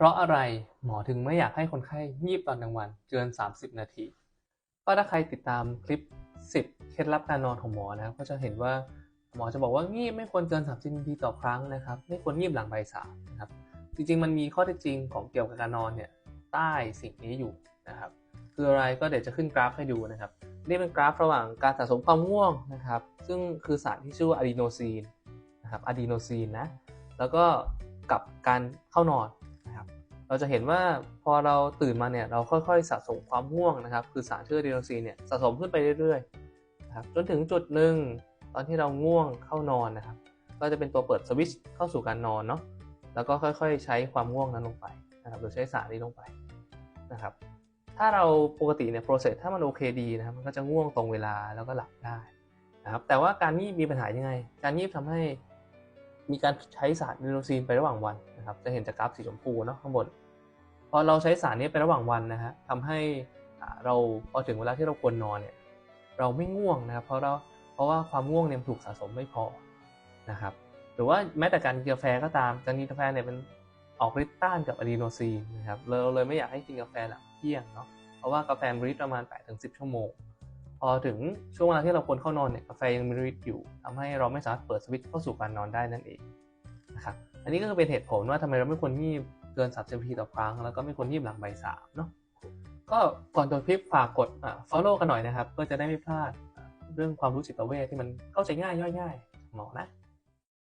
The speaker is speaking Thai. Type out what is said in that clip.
เพราะอะไรหมอถึงไม่อยากให้คนไข้งีบตอนกลางวันเกิน 30 นาที ก็ถ้าใครติดตามคลิป 10 เคล็ดลับการนอนของหมอนะครับก็จะเห็นว่าหมอจะบอกว่างีบไม่ควรเกิน 30 นาทีต่อครั้งนะครับ ไม่ควรงีบหลังบ่ายสามนะครับ จริงๆ มันมีข้อเท็จจริงของเกี่ยวกับการนอนเนี่ยใต้สิ่งนี้อยู่นะครับ คืออะไรก็เดี๋ยวจะขึ้นกราฟให้ดูนะครับ นี่เป็นกราฟระหว่างการสะสมความง่วงนะครับ ซึ่งคือสารที่ชื่อว่าอะดีโนซีนนะครับอะดีโนซีนนะ แล้วก็กับการเข้านอน เราจะเห็นว่าพอเราตื่นมาเนี่ยเราค่อยๆ สะสมความง่วงนะครับ คือสารชื่อดีโนซีเนี่ยสะสมขึ้นไปเรื่อยๆนะครับจนถึงจุดหนึ่งตอนที่เราง่วงเข้านอนนะครับ ก็จะเป็นตัวเปิดสวิตช์เข้าสู่การนอนเนาะแล้วก็ค่อยๆ ใช้ความง่วงนั้นลงไปนะครับหรือใช้สารนี้ลงไปนะครับ ถ้าเราปกติเนี่ยโปรเซสถ้ามันโอเคดีนะครับมันก็จะง่วงตรงเวลาแล้วก็หลับได้นะครับแต่ว่าการงีบมีปัญหายังไง การงีบทำให้มีการใช้สารอะดีโนซีนไประหว่างวัน นะครับ จะเห็นจากกราฟสีชมพูเนาะข้างบน พอเราใช้สารนี้ไประหว่างวันนะฮะทำให้เราพอถึงเวลาที่เราควรนอนเนี่ย เราไม่ง่วงนะครับ เพราะเราเพราะว่าความง่วงเนี่ยถูกสะสมไม่พอนะครับ หรือว่าแม้แต่การกินกาแฟก็ตามการกินกาแฟเนี่ยเป็นออกฤทธิ์ต้านกับอะดีโนซีนนะครับเราเลยไม่อยากให้กินกาแฟหลังเที่ยงเนาะเพราะว่ากาแฟมีฤทธิ์ประมาณ 8-10 ชั่วโมง พอถึงช่วงเวลาที่เราควรเข้านอนเนี่ยกาแฟยังมีฤทธิ์อยู่ทำให้เราไม่สามารถเปิดสวิตช์เข้าสู่การนอนได้นั่นเอง นะครับอันนี้ก็คือเป็นเหตุผลว่าทำไมเราไม่ควรงีบเกิน 30นาทีต่อครั้ง แล้วก็ไม่ควรงีบหลังใบสามเนาะก็ก่อนจบคลิปฝากกดอ่า follow กันหน่อยนะครับเพื่อจะได้ไม่พลาดเรื่องความรู้จิตเวชที่มันเข้าใจง่ายย่อยง่ายหมอนะ